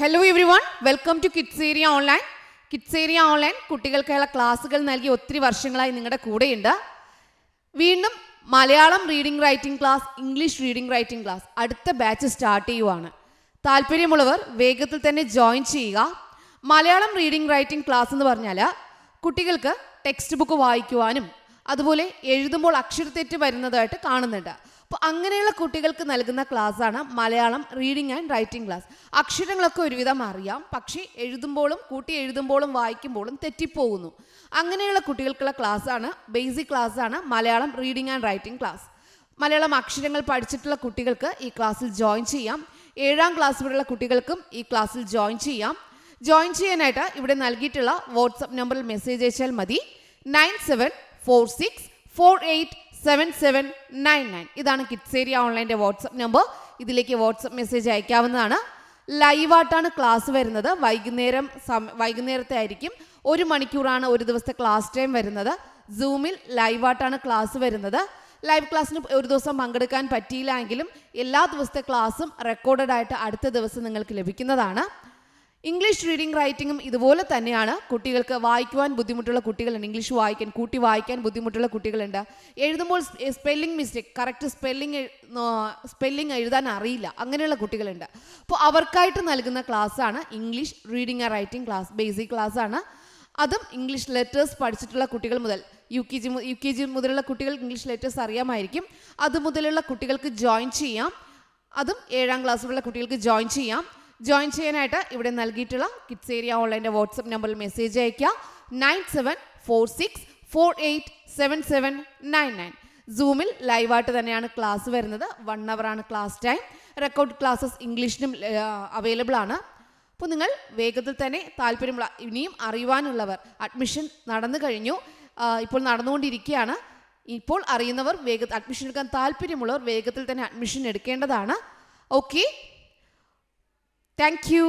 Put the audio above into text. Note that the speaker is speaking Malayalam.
Hello everyone welcome to kids area online kids area online കുട്ടികൾക്കുള്ള ക്ലാസ്സുകൾ നൽകി ഒത്തിരി വർഷങ്ങളായി നിങ്ങളുടെ കൂടെയുണ്ട്. വീണ്ടും Malayalam reading writing class English reading writing class അടുത്ത ബാച്ച് സ്റ്റാർട്ട് ചെയ്യുവാണ്. താല്പര്യമുള്ളവർ വേഗത്തിൽ തന്നെ ജോയിൻ ചെയ്യുക. മലയാളം റീഡിംഗ് റൈറ്റിംഗ് ക്ലാസ് എന്ന് പറഞ്ഞാൽ കുട്ടികൾക്ക് ടെക്സ്റ്റ് ബുക്ക് വായിക്കുവാനും അതുപോലെ എഴുതുമ്പോൾ അക്ഷരത്തെറ്റ് വരുന്നതായിട്ട് കാണുന്നുണ്ട്. അപ്പോൾ അങ്ങനെയുള്ള കുട്ടികൾക്ക് നൽകുന്ന ക്ലാസ്സാണ് Malayalam reading and writing class. അക്ഷരങ്ങളൊക്കെ ഒരുവിധം അറിയാം പക്ഷേ എഴുതുമ്പോഴും കൂട്ടി എഴുതുമ്പോഴും വായിക്കുമ്പോഴും തെറ്റിപ്പോകുന്നു. അങ്ങനെയുള്ള കുട്ടികൾക്കുള്ള ക്ലാസ്സാണ് ബേസിക് ക്ലാസ്സാണ് Malayalam reading and writing class. Malayalam അക്ഷരങ്ങൾ പഠിച്ചിട്ടുള്ള കുട്ടികൾക്ക് ഈ ക്ലാസ്സിൽ ജോയിൻ ചെയ്യാം. ഏഴാം ക്ലാസ് വരെയുള്ള കുട്ടികൾക്കും ഈ ക്ലാസ്സിൽ ജോയിൻ ചെയ്യാം. ജോയിൻ ചെയ്യാനായിട്ട് ഇവിടെ നൽകിയിട്ടുള്ള വാട്സപ്പ് നമ്പറിൽ മെസ്സേജ് അയച്ചാൽ മതി. Nine seven four six four eight seven seven nine nine ഇതാണ് കിഡ്സ് ഓൺലൈന്റെ വാട്സപ്പ് നമ്പർ ഇതിലേക്ക് വാട്സപ്പ് മെസ്സേജ് അയക്കാവുന്നതാണ്. ലൈവായിട്ടാണ് ക്ലാസ് വരുന്നത്. വൈകുന്നേരം വൈകുന്നേരത്തെ ആയിരിക്കും. ഒരു മണിക്കൂറാണ് ഒരു ദിവസത്തെ ക്ലാസ് ടൈം വരുന്നത്. സൂമിൽ ലൈവായിട്ടാണ് ക്ലാസ് വരുന്നത്. ലൈവ് ക്ലാസ്സിന് ഒരു ദിവസം പങ്കെടുക്കാൻ പറ്റിയില്ല എങ്കിലും എല്ലാ ദിവസത്തെ ക്ലാസ്സും റെക്കോർഡഡ് ആയിട്ട് അടുത്ത ദിവസം നിങ്ങൾക്ക് ലഭിക്കുന്നതാണ്. ഇംഗ്ലീഷ് റീഡിംഗ് റൈറ്റിംഗും ഇതുപോലെ തന്നെയാണ്. കുട്ടികൾക്ക് വായിക്കുവാൻ ബുദ്ധിമുട്ടുള്ള കുട്ടികളുണ്ട്. ഇംഗ്ലീഷ് വായിക്കാൻ കൂട്ടി വായിക്കാൻ ബുദ്ധിമുട്ടുള്ള കുട്ടികളുണ്ട്. എഴുതുമ്പോൾ spelling mistake correct spelling spelling എഴുതാൻ അറിയില്ല. അങ്ങനെയുള്ള കുട്ടികളുണ്ട്. അപ്പോൾ അവർക്കായിട്ട് നൽകുന്ന ക്ലാസ്സാണ് English reading and writing class basic ക്ലാസ്സാണ് അതും ഇംഗ്ലീഷ് ലെറ്റേഴ്സ് പഠിച്ചിട്ടുള്ള കുട്ടികൾ മുതൽ U K G U K G മുതലുള്ള കുട്ടികൾ ഇംഗ്ലീഷ് ലെറ്റേഴ്സ് അറിയാമായിരിക്കും. അതുമുതലുള്ള കുട്ടികൾക്ക് ജോയിൻ ചെയ്യാം. അതും ഏഴാം ക്ലാസ്സിലുള്ള കുട്ടികൾക്ക് ജോയിൻ ചെയ്യാം. ജോയിൻ ചെയ്യാനായിട്ട് ഇവിടെ നൽകിയിട്ടുള്ള കിഡ്സ് ഏരിയ ഓൺലൈന്റെ വാട്സപ്പ് നമ്പറിൽ മെസ്സേജ് അയയ്ക്കുക. Nine seven four six four eight seven seven nine nine സൂമിൽ ലൈവായിട്ട് തന്നെയാണ് ക്ലാസ് വരുന്നത്. വൺ ആണ് ക്ലാസ് ടൈം റെക്കോർഡ് ക്ലാസ്സസ് ഇംഗ്ലീഷിനും അവൈലബിൾ ആണ്. അപ്പോൾ നിങ്ങൾ വേഗത്തിൽ തന്നെ താല്പര്യമുള്ള ഇനിയും അറിയുവാനുള്ളവർ അഡ്മിഷൻ നടന്നു കഴിഞ്ഞു. ഇപ്പോൾ നടന്നുകൊണ്ടിരിക്കുകയാണ്. ഇപ്പോൾ അറിയുന്നവർ വേഗത്തിൽ അഡ്മിഷൻ എടുക്കാൻ താല്പര്യമുള്ളവർ വേഗത്തിൽ തന്നെ അഡ്മിഷൻ എടുക്കേണ്ടതാണ്. Okay thank you